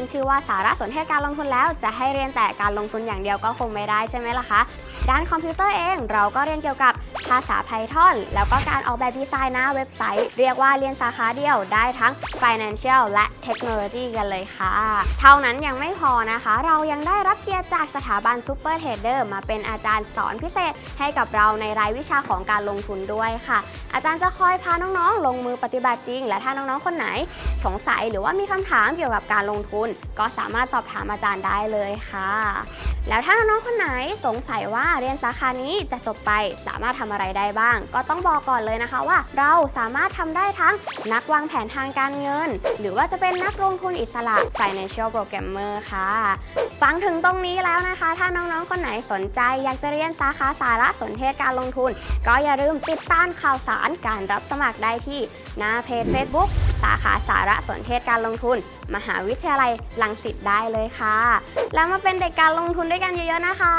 ขึ้นชื่อว่าสารสนเทศการลงทุนแล้ว จะให้เรียนแต่การลงทุนอย่างเดียวก็คงไม่ได้ใช่ไหมล่ะคะ ด้านคอมพิวเตอร์เองเราก็เรียนเกี่ยวกับ ภาษา Python แล้วก็การออกแบบดีไซน์หน้าเว็บไซต์ เรียกว่าเรียนสาขาเดียวได้ทั้ง Financial และ Technology กันเลยค่ะ เท่านั้นยังไม่พอนะคะ เรายังได้รับเกียรติจากสถาบัน Super Trader มาเป็นอาจารย์สอนพิเศษให้กับเราในรายวิชาของการลงทุนด้วยค่ะ อาจารย์จะคอยพาน้องๆ ลงมือปฏิบัติจริง และถ้าน้องๆ คนไหน สงสัยหรือว่ามีคำถามเกี่ยวกับการลงทุน ก็สามารถสอบถามอาจารย์ได้เลยค่ะ แล้วถ้าน้องๆ คนไหนสงสัยว่าเรียนสาขานี้จะจบไปสามารถทำอะไรได้บ้าง ก็ต้องบอกก่อนเลยนะคะว่า เราสามารถทำได้ทั้งนักวางแผนทางการเงิน หรือว่าจะเป็นนักลงทุนอิสระ financial programmer ค่ะ ฟังถึงตรงนี้แล้วนะคะ ถ้าน้องๆ คนไหนสนใจอยากจะเรียนสาขาสารสนเทศการลงทุน ก็อย่าลืมติดตามข่าวสารการรับสมัครได้ที่หน้าเพจ Facebook สาขาสารสนเทศการลงทุน มหาวิทยาลัยรังสิตได้เลยค่ะ แล้วมาเป็นเด็กการลงทุนด้วยกันเยอะๆนะคะ